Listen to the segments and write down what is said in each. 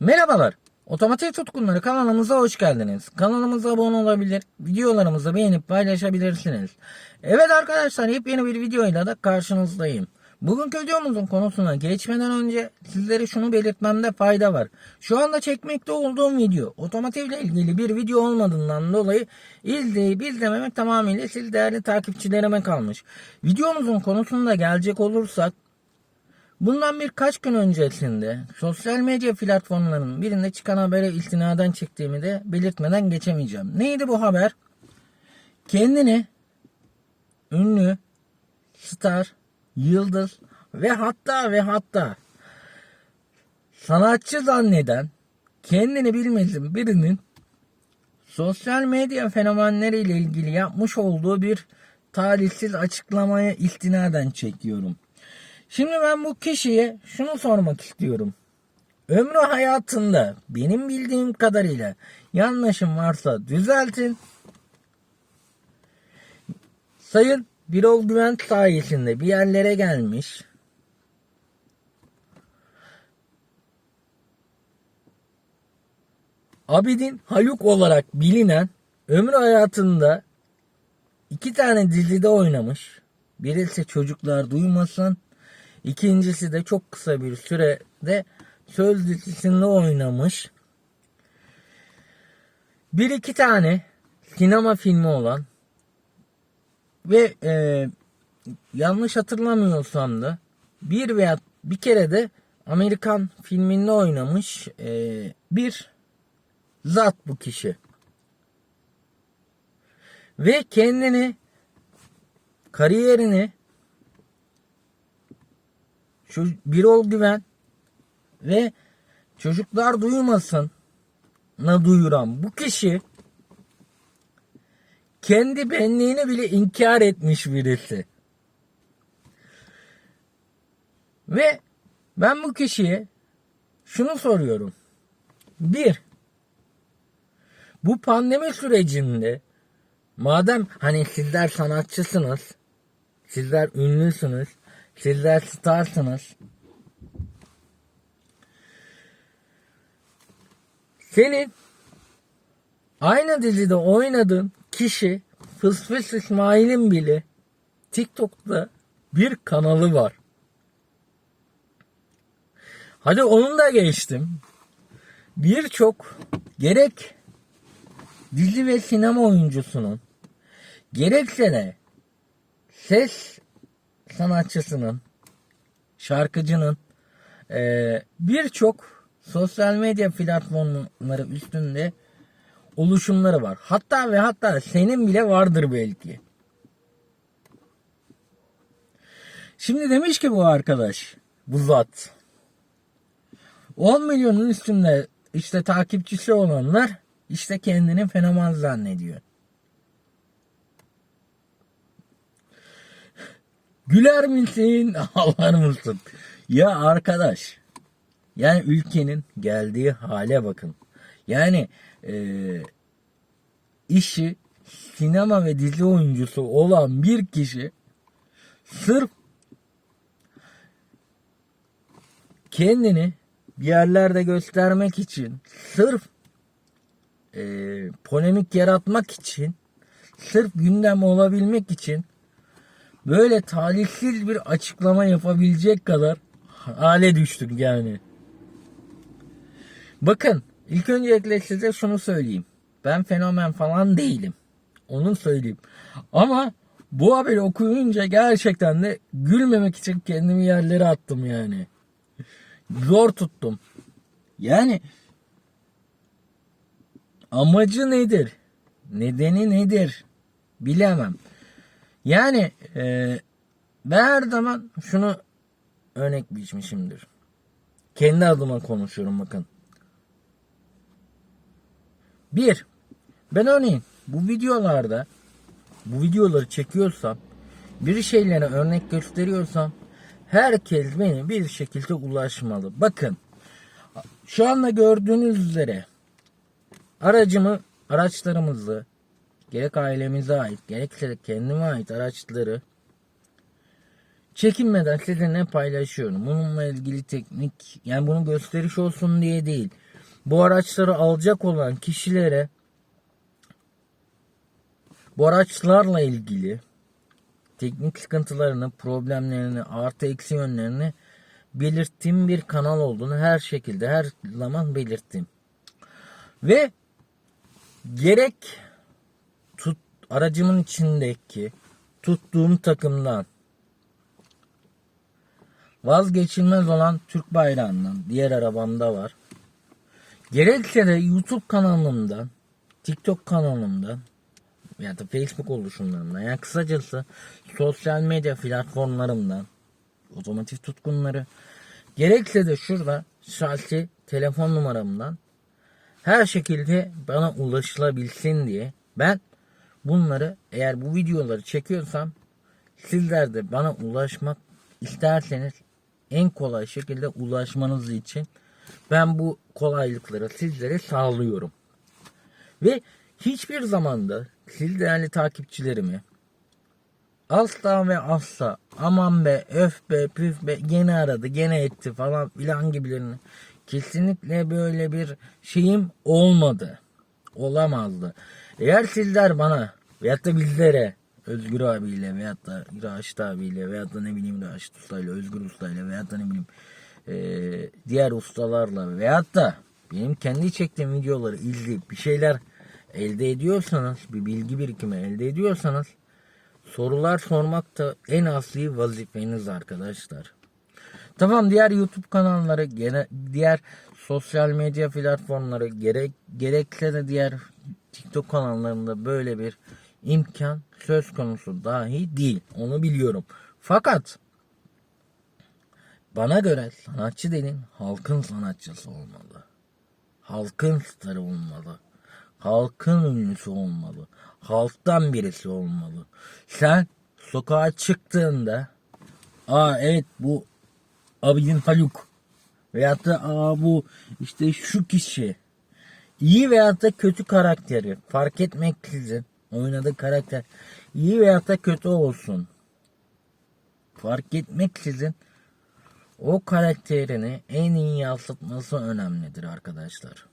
Merhabalar. Otomotiv tutkunları kanalımıza hoş geldiniz. Kanalımıza abone olabilir, videolarımızı beğenip paylaşabilirsiniz. Evet arkadaşlar yepyeni bir videoyla da karşınızdayım. Bugünkü videomuzun konusuna geçmeden önce sizlere şunu belirtmemde fayda var. Şu anda çekmekte olduğum video otomotivle ilgili bir video olmadığından dolayı izleyip izlememek tamamıyla siz değerli takipçilerime kalmış. Videomuzun konusunda gelecek olursak Bundan birkaç gün öncesinde sosyal medya platformlarının birinde çıkan habere istinaden çektiğimi de belirtmeden geçemeyeceğim. Neydi bu haber? Kendini ünlü, star, yıldız ve hatta ve hatta sanatçı zanneden kendini bilmezin birinin sosyal medya fenomenleriyle ilgili yapmış olduğu bir talihsiz açıklamaya istinaden çekiyorum. Şimdi ben bu kişiye şunu sormak istiyorum. Ömrü hayatında benim bildiğim kadarıyla yanlışım varsa düzeltin. Sayın Birol Güvent sayesinde bir yerlere gelmiş. Abidin Haluk olarak bilinen ömrü hayatında iki tane dizide oynamış. Birisi Çocuklar Duymasın, İkincisi de çok kısa bir sürede söz dizisinde oynamış. Bir iki tane sinema filmi olan ve e, yanlış hatırlamıyorsam da bir veya bir kere de Amerikan filminde oynamış e, bir zat bu kişi. Ve kendini kariyerini şu Birol Güven ve çocuklar duymasın na duyuran bu kişi kendi benliğini bile inkar etmiş birisi. Ve ben bu kişiye şunu soruyorum. Bir, bu pandemi sürecinde madem hani sizler sanatçısınız, sizler ünlüsünüz, Sizler starsınız. Senin aynı dizide oynadığın kişi Fısfıs İsmail'in bile TikTok'ta bir kanalı var. Hadi onun da geçtim. Birçok gerek dizi ve sinema oyuncusunun gerekse de ses sanatçısının, şarkıcının e, birçok sosyal medya platformları üstünde oluşumları var. Hatta ve hatta senin bile vardır belki. Şimdi demiş ki bu arkadaş, bu zat. 10 milyonun üstünde işte takipçisi olanlar işte kendini fenomen zannediyor. Güler misin? Ağlar mısın? Ya arkadaş. Yani ülkenin geldiği hale bakın. Yani e, işi sinema ve dizi oyuncusu olan bir kişi sırf kendini bir yerlerde göstermek için sırf e, polemik yaratmak için sırf gündem olabilmek için böyle talihsiz bir açıklama yapabilecek kadar hale düştük yani. Bakın ilk öncelikle size şunu söyleyeyim. Ben fenomen falan değilim. Onu söyleyeyim. Ama bu haberi okuyunca gerçekten de gülmemek için kendimi yerlere attım yani. Zor tuttum. Yani amacı nedir? Nedeni nedir? Bilemem. Yani e, ben her zaman şunu örnek biçmişimdir. Kendi adıma konuşuyorum bakın. Bir, ben örneğin bu videolarda bu videoları çekiyorsam bir şeylere örnek gösteriyorsam herkes beni bir şekilde ulaşmalı. Bakın şu anda gördüğünüz üzere aracımı araçlarımızı gerek ailemize ait gerekse kendime ait araçları çekinmeden sizinle paylaşıyorum. Bununla ilgili teknik yani bunu gösteriş olsun diye değil. bu araçları alacak olan kişilere bu araçlarla ilgili teknik sıkıntılarını, problemlerini, artı eksi yönlerini belirttiğim bir kanal olduğunu her şekilde her zaman belirttim. Ve gerek aracımın içindeki tuttuğum takımdan vazgeçilmez olan Türk bayrağından diğer arabamda var. Gerekse de YouTube kanalımdan, TikTok kanalımdan ya da Facebook oluşumlarımdan yani kısacası sosyal medya platformlarımdan otomotiv tutkunları gerekse de şurada şahsi telefon numaramdan her şekilde bana ulaşılabilsin diye ben bunları eğer bu videoları çekiyorsam sizler de bana ulaşmak isterseniz en kolay şekilde ulaşmanız için ben bu kolaylıkları sizlere sağlıyorum. Ve hiçbir zamanda siz değerli takipçilerimi asla ve asla aman be öf be püf be gene aradı gene etti falan filan gibilerini kesinlikle böyle bir şeyim olmadı. Olamazdı. Eğer sizler bana veyahut da bizlere Özgür abiyle veyahut da Raşit abiyle veyahut da ne bileyim Raşit ustayla Özgür ustayla veyahut da ne bileyim eee, diğer ustalarla veyahut da benim kendi çektiğim videoları izleyip bir şeyler elde ediyorsanız bir bilgi birikimi elde ediyorsanız sorular sormak da en asli vazifeniz arkadaşlar. Tamam diğer YouTube kanalları, gene, diğer sosyal medya platformları gerek gerekse de diğer TikTok kanallarında böyle bir imkan söz konusu dahi değil. Onu biliyorum. Fakat bana göre sanatçı dediğin halkın sanatçısı olmalı. Halkın starı olmalı. Halkın ünlüsü olmalı. Halktan birisi olmalı. Sen sokağa çıktığında aa evet bu Abidin Haluk veyahut da aa bu işte şu kişi iyi veyahut da kötü karakteri fark etmeksizin oynadığı karakter iyi veyahut da kötü olsun fark etmeksizin o karakterini en iyi yansıtması önemlidir arkadaşlar.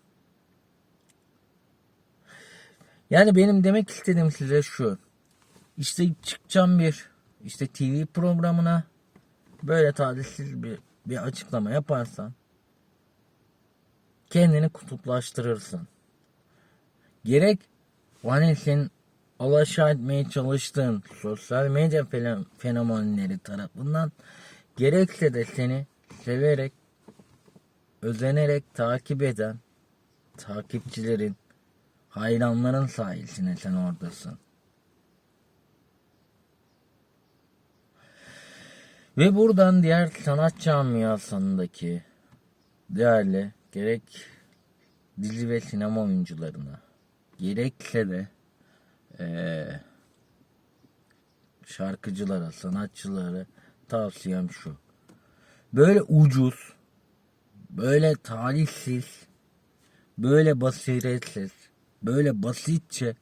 Yani benim demek istediğim size şu. İşte çıkacağım bir işte TV programına böyle talihsiz bir, bir açıklama yaparsan kendini kutuplaştırırsın. Gerek senin alaşağı etmeye çalıştığın sosyal medya fen- fenomenleri tarafından gerekse de seni severek özenerek takip eden takipçilerin hayranların sayesinde sen oradasın. Ve buradan diğer sanat camiasındaki değerli gerek dizi ve sinema oyuncularına gerekse de eee, şarkıcılara, sanatçılara tavsiyem şu. Böyle ucuz, böyle talihsiz, böyle basiretsiz, böyle basitçe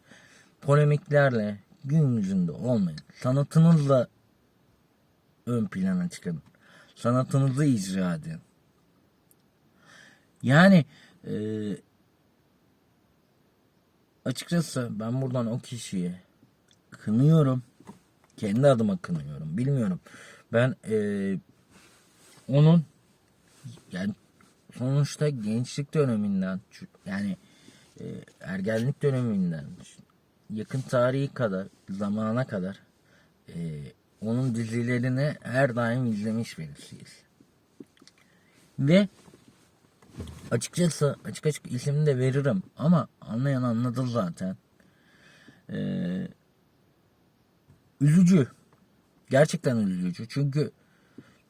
polemiklerle gün yüzünde olmayın. Sanatınızla ön plana çıkın. Sanatınızı icra edin. Yani e, açıkçası ben buradan o kişiyi kınıyorum. Kendi adıma kınıyorum. Bilmiyorum. Ben e, onun yani sonuçta gençlik döneminden yani e, ergenlik döneminden yakın tarihi kadar zamana kadar e, onun dizilerini her daim izlemiş birisiyiz. Ve açıkçası açık açık isimini de veririm ama anlayan anladı zaten. Ee, üzücü. Gerçekten üzücü. Çünkü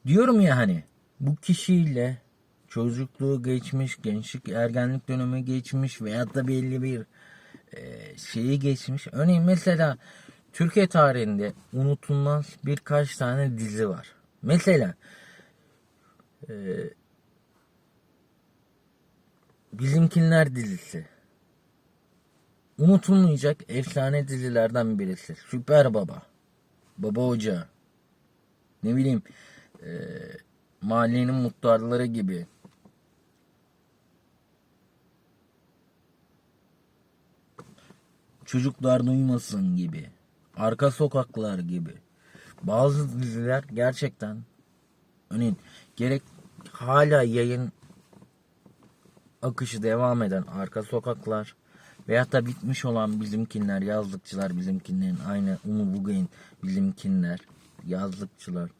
diyorum ya hani bu kişiyle çocukluğu geçmiş, gençlik, ergenlik dönemi geçmiş veyahut da belli bir e, şeyi geçmiş. Örneğin mesela Türkiye tarihinde unutulmaz birkaç tane dizi var. Mesela e, Bizimkinler dizisi. Unutulmayacak efsane dizilerden birisi. Süper Baba. Baba Hoca. Ne bileyim. E, mahallenin muhtarları gibi. Çocuklar duymasın gibi. Arka sokaklar gibi. Bazı diziler gerçekten örneğin gerek hala yayın akışı devam eden Arka Sokaklar veyahut da bitmiş olan bizimkinler, yazlıkçılar bizimkinlerin aynı Umu Bugün bizimkinler, yazlıkçılar.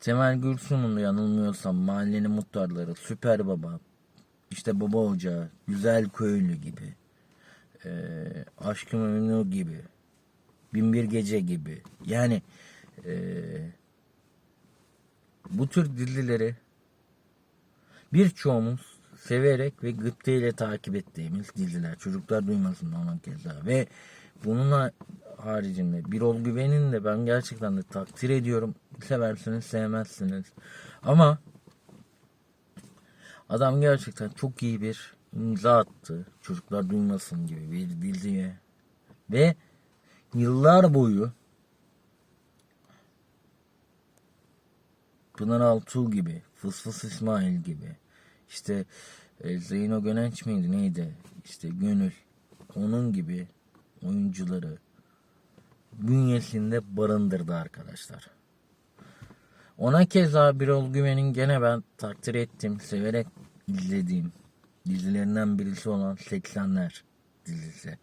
Temel Gülsun'un yanılmıyorsam mahallenin muhtarları, Süper Baba, işte Baba Ocağı, Güzel Köylü gibi, eee Aşkı Memnu gibi, Binbir Gece gibi. Yani eee, bu tür dizileri birçoğumuz severek ve gıpteyle takip ettiğimiz diziler. Çocuklar duymasın ona keza. Ve bunun ha- haricinde Birol Güven'in de ben gerçekten de takdir ediyorum. Seversiniz sevmezsiniz. Ama adam gerçekten çok iyi bir imza attı. Çocuklar duymasın gibi bir diziye. Ve yıllar boyu Pınar Altuğ gibi, Fıs Fıs İsmail gibi, işte e, Zeyno Gönenç miydi neydi, işte Gönül, onun gibi oyuncuları bünyesinde barındırdı arkadaşlar. Ona keza Birol Güven'in gene ben takdir ettim, severek izlediğim dizilerinden birisi olan 80'ler dizisi.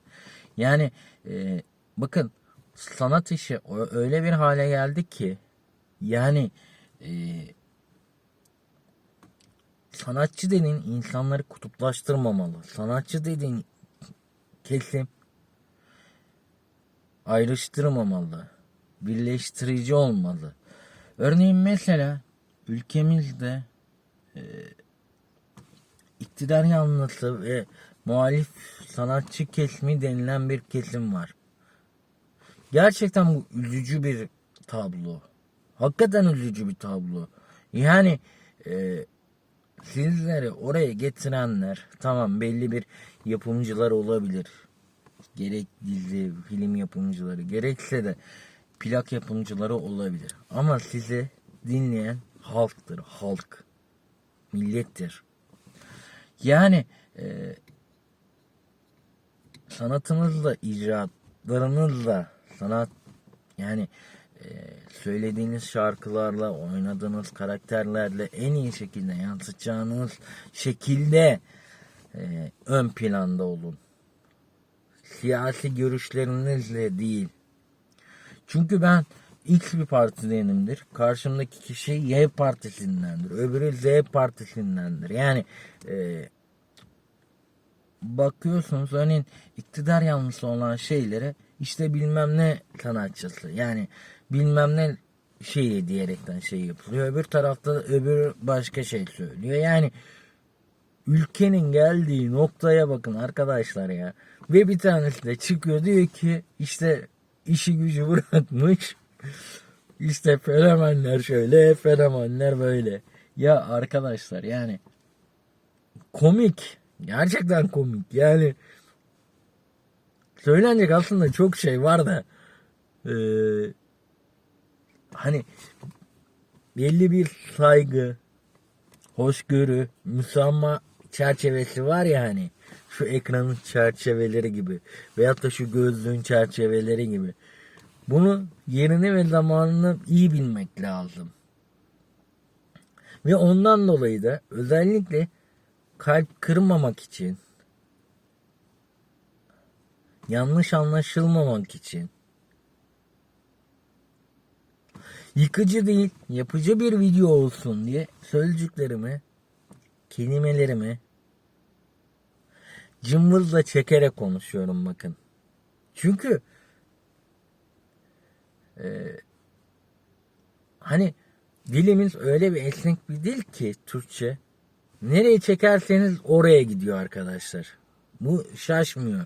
Yani e, bakın sanat işi öyle bir hale geldi ki yani e, sanatçı dediğin insanları kutuplaştırmamalı. Sanatçı dediğin kesim ayrıştırmamalı. Birleştirici olmalı. Örneğin mesela ülkemizde e, iktidar yanlısı ve muhalif sanatçı kesimi denilen bir kesim var. Gerçekten bu üzücü bir tablo. Hakikaten üzücü bir tablo. Yani e, sizleri oraya getirenler tamam belli bir yapımcılar olabilir. Gerek dizi, film yapımcıları gerekse de plak yapımcıları olabilir. Ama sizi dinleyen halktır, halk. Millettir. Yani e, sanatınızla, icraatlarınızla, sanat yani söylediğiniz şarkılarla, oynadığınız karakterlerle en iyi şekilde yansıtacağınız şekilde e, ön planda olun. Siyasi görüşlerinizle değil. Çünkü ben X bir partidenimdir. Karşımdaki kişi Y partisindendir. Öbürü Z partisindendir. Yani e, bakıyorsunuz örneğin iktidar yanlısı olan şeylere işte bilmem ne sanatçısı yani bilmem ne şeyi diyerekten şey yapılıyor. Öbür tarafta öbür başka şey söylüyor. Yani ülkenin geldiği noktaya bakın arkadaşlar ya. Ve bir tanesi de çıkıyor diyor ki işte işi gücü bırakmış. İşte fenomenler şöyle, fenomenler böyle. Ya arkadaşlar yani komik. Gerçekten komik. Yani söylenecek aslında çok şey var da eee, hani belli bir saygı, hoşgörü, müsamma çerçevesi var ya hani şu ekranın çerçeveleri gibi veyahut da şu gözlüğün çerçeveleri gibi. Bunu yerini ve zamanını iyi bilmek lazım. Ve ondan dolayı da özellikle kalp kırmamak için yanlış anlaşılmamak için yıkıcı değil yapıcı bir video olsun diye sözcüklerimi kelimelerimi cımbızla çekerek konuşuyorum bakın. Çünkü e, hani dilimiz öyle bir esnek bir dil ki Türkçe. Nereye çekerseniz oraya gidiyor arkadaşlar. Bu şaşmıyor.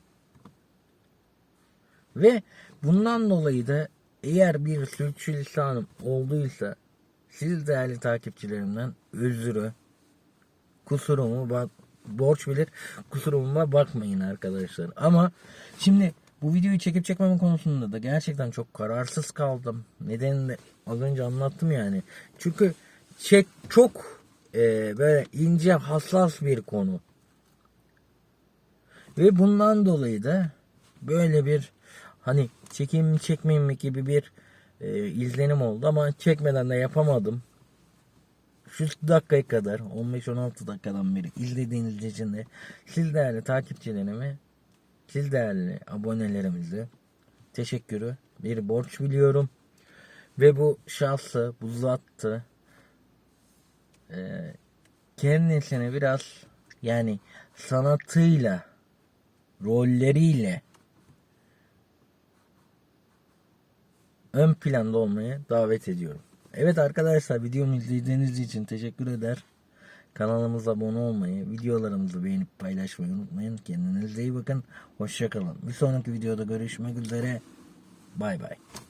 Ve bundan dolayı da eğer bir sürçülisanım olduysa siz değerli takipçilerimden özürü kusurumu bak borç bilir kusuruma bakmayın arkadaşlar. Ama şimdi bu videoyu çekip çekmeme konusunda da gerçekten çok kararsız kaldım. Nedenini de az önce anlattım yani. Çünkü çek çok e, böyle ince hassas bir konu. Ve bundan dolayı da böyle bir hani çekeyim mi çekmeyeyim mi gibi bir e, izlenim oldu ama çekmeden de yapamadım. Şu dakikaya kadar 15-16 dakikadan beri izlediğiniz için de siz değerli takipçilerime siz değerli abonelerimize teşekkürü bir borç biliyorum. Ve bu şahsı, bu zattı e, kendisine biraz yani sanatıyla, rolleriyle ön planda olmaya davet ediyorum. Evet arkadaşlar videomu izlediğiniz için teşekkür eder. Kanalımıza abone olmayı, videolarımızı beğenip paylaşmayı unutmayın. Kendinize iyi bakın. Hoşçakalın. Bir sonraki videoda görüşmek üzere. Bay bay.